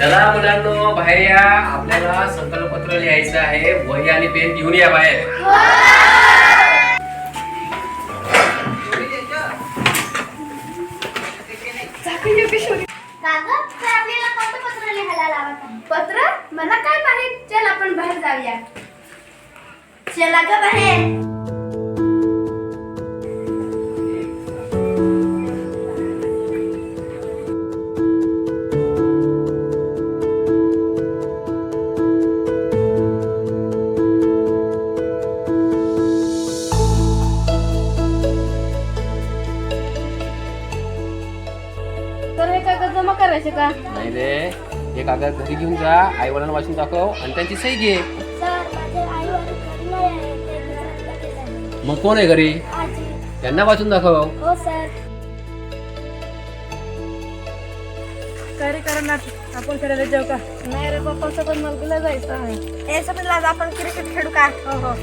चला मुलांनो बाहेर या. आपल्याला संकल्पपत्र लिहायचं आहे. वही आणि पेन घेऊन या बाहेर. पत्र? मला काय माहीत? चल आपण बाहेर जाऊया. चला ग बाहेर. हे कागद घरी घेऊन जा आई वडिलांना वाचून दाखव आणि त्यांची सही घे. मग कोण आहे घरी? त्यांना वाचून दाखव. हो सर. काय करणार आपण खेळायला जाऊ का? नाही रे पप्पा सोबत मलगीला जायचं आहे. हे आपण क्रिकेट खेळू का? हो हो.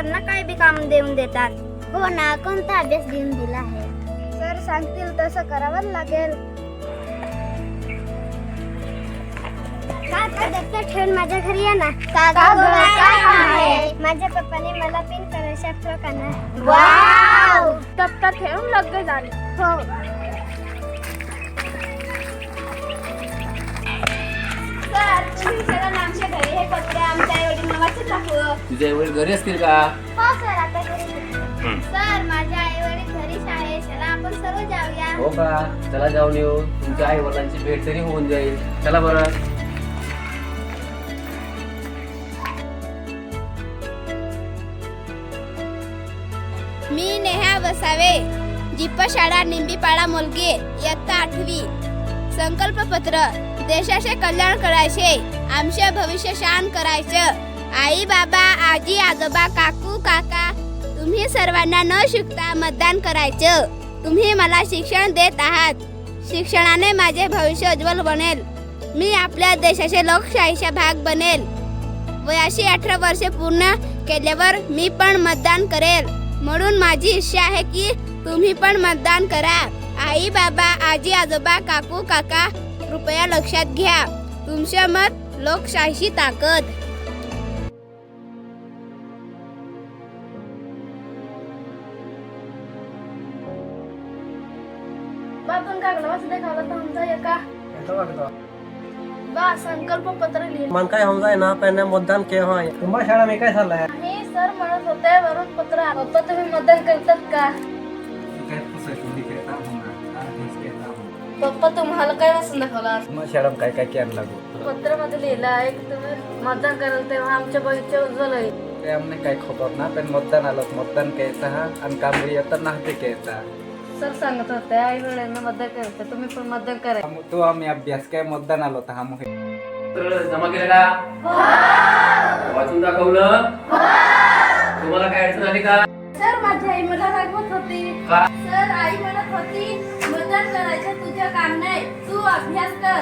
सरना काय बी काम देऊन देतात. हो ना कोणता अभ्यास देऊन दिला आहे? सर सांगतील तसं करावंच लागेल. ठेवून माझ्या घरी ये ना. माझ्या पप्पाने मला पिन करायचा फ्रॉक आणा वाव! दप्तर ठेवून लगेच आले हो. तुझे आई वडील घरी असतील का? हो सर आता घरी सर माझ्या आई वडील घरीच आहे चला आपण सर्व जाऊया. हो का? चला जाऊन येऊ. तुमच्या आई वडिलांची भेट तरी होऊन जाईल. चला बरं. मी नेहा वसावे जीपशाळा निंबीपाडा मोलगे इयत्ता आठवी. संकल्पपत्र देशाचे कल्याण करायचे आमचे भविष्य शान करायचं. आई बाबा आजी आजोबा काकू काका तुम्ही सर्वांना न शिकता मतदान करायचं. तुम्ही मला शिक्षण देत आहात. शिक्षणाने माझे भविष्य उज्ज्वल बनेल. मी आपल्या देशाचे लोकशाहीचा भाग बनेल. वयाशी अठरा वर्षे पूर्ण केल्यावर मी पण मतदान करेल. म्हणून माझी इच्छा आहे की तुम्ही पण मतदान करा. आई बाबा आजी आजोबा काकू काका कृपया लक्षात घ्या. तुमचे मत लोकशाहीची ताकद. बा संकल्प पत्र लिहिलं. मन काय हम ना पहले मतदान के हाँ तुम्हारा शाळा में काय है आणि सर म्हणत होते वरून पत्र आलं. पप्पा तुम्ही मतदान करतात का? पप्पा तुम्हाला काय वाचून दाखवलं? शाळा काय काय केलं लागू पत्रमध्ये लिहिलं आहे की तुम्ही मतदान कराल तेव्हा आमच्या भविष्य उज्ज्वल होईल. ते हमने काय खबर ना पण मतदान आलं मतदान केलं हा आणि काम येतं ना ते केलं सर सांगत होते आई वडिलांना मतदान करायचं तुम्ही पण मतदान करायचं तो आम्ही अभ्यास काय मतदान आलो होता हा जमा केलं का वाचून दाखवलं? तुम्हाला काय अडचण आली का? सर माझी आई मला रागवत होती. का? सर आई म्हणत होती मतदान करायचं तुझं काम नाही तू अभ्यास कर.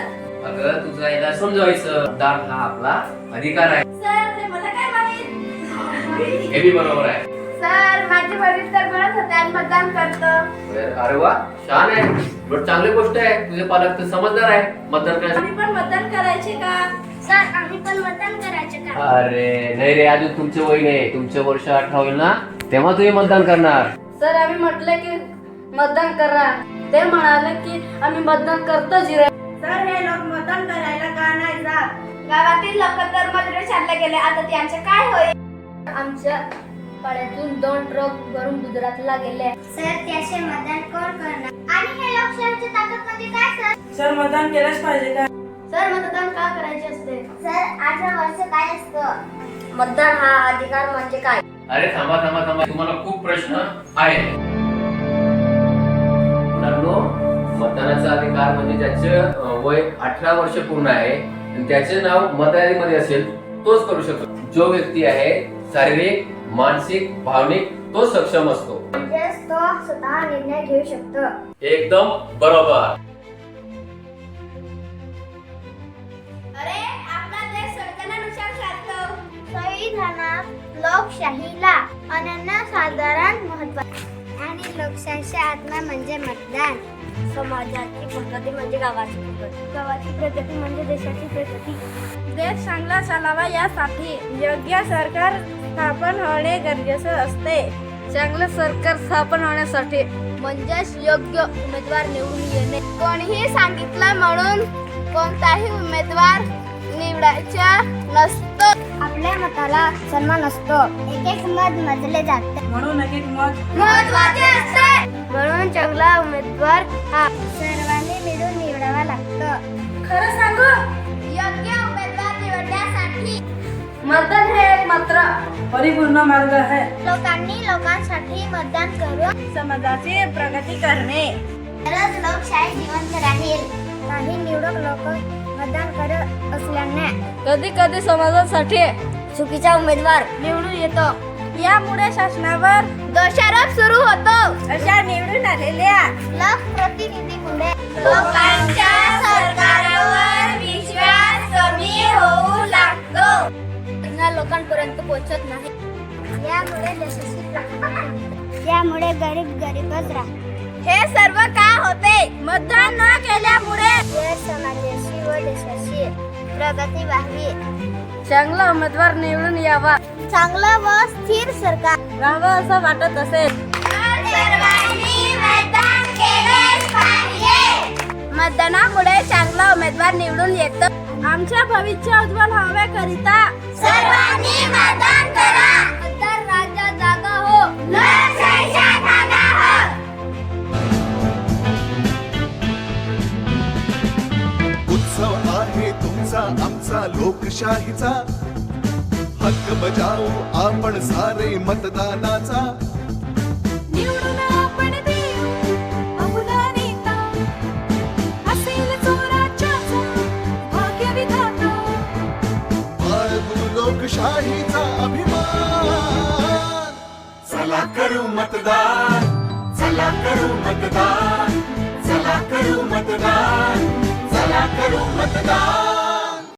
अगं तुझं आईला समजवायचं. मतदान हा आपला अधिकार आहे. सर हे मला काय माहीत? हे बी बरोबर आहे. सर माझे वडील तर म्हणत होते मतदान करतो. बरं, अरे वा छान आहे. बट चांगली गोष्ट आहे. तुझे पालक तर समजदार आहे. मतदान करण्यासाठी आम्ही पण मतदान करायचे का? सर आम्ही पण मतदान करायचे का? अरे नाही रे अजून तुमचं वय नाही. तुमचं वर्ष अठरा होईल ना? तेव्हा तुम्ही मतदान करणार. सर आम्ही म्हटले की मतदान करा. ते म्हणाले की आम्ही मतदान करतोच रे सर हे लोक मतदान करायला का नाही जात? गावातील लोक तर मजुरी चालले गेले. आता त्यांचे काय होईल? आमच्या पाड्यातून दोन ट्रक भरून गुजरातला गेले. सर त्याचे मतदान कोण करणार? आणि हे लोकशाहीची ताकद म्हणजे काय सर? सर मतदान केलंच पाहिजे का? सर मतदान का करायचे असते? सर अठरा वर्ष काय असतं? मतदान हा अधिकार म्हणजे काय? अरे थांबा थांबा थांबा. तुम्हाला खूप प्रश्न आहे मुलांनो मतदानाचा अधिकार म्हणजे ज्याचे वय अठरा वर्ष पूर्ण आहे आणि त्याचे नाव मतदारामध्ये असेल तोच करू शकतो. जो व्यक्ती आहे शारीरिक मानसिक भावनिक तो सक्षम असतो. तो स्वतः निर्णय घेऊ शकतो. एकदम बरोबर. अरे आपला देश संविधानानुसार चालतो संविधान संविधानात लोकशाहीला अनन्यसाधारण महत्त्व आणि लोकशाहीचा आत्मा म्हणजे मतदान. समाजाची प्रगती म्हणजे गावाची प्रगती. गावाची प्रगती म्हणजे देशाची प्रगती. देश चांगला चालावा यासाठी योग्य सरकार स्थापन होणे गरजेचं असते. चांगलं सरकार स्थापन होण्यासाठी म्हणजेच योग्य उमेदवार निवडून येणे. कोणीही सांगितलं म्हणून कोणताही उमेदवार निवडायचा नसतो. आपल्या मताला सन्मान असतो. एक एक मत मजले जाते. म्हणून एक एक मत महत्त्वाचे असते. म्हणून चांगला उमेदवार हा. सर्वांनी मिळून निवडावा लागतो. खरं सांगू योग्य उमेदवार निवडण्यासाठी मतदान हे एक मात्र परिपूर्ण मार्ग आहे. लोकांनी लोकांसाठी मतदान करून समाजाची प्रगती करणे. तरच लोकशाही जिवंत राहील. काही निवडक लोक मतदान करत असल्याने कधी कधी समाजासाठी चुकीचा उमेदवार निवडून येतो. यामुळे शासनावर दोषारोप सुरू होतो. अशा निवडून आलेल्या लोकप्रतिनिधीमुळे लोकांच्या सरकारवर विश्वास कमी होऊ लागतो. योजना लोकांपर्यंत पोहोचत नाही. यामुळे. यामुळे गरीब गरीबच राहते. हे सर्व का होते? मतदान न केल्यामुळे प्रगती व्हावी चांगला उमेदवार निवडून यावा. चांगलं व स्थिर सरकार. राहावं असं वाटत असेल. मतदानामुळे चांगला उमेदवार निवडून येतो. आमच्या भविष्य उज्ज्वल हव्याकरिता सर्वांनी मतदान करा. जागा हो. आमचा लोकशाहीचा. हक्क बजावू आपण सारे मतदानाचा. लोकशाहीचा अभिमान. चला करू मतदान. चला करू मतदान. चला करू मतदान. चला करू मतदान.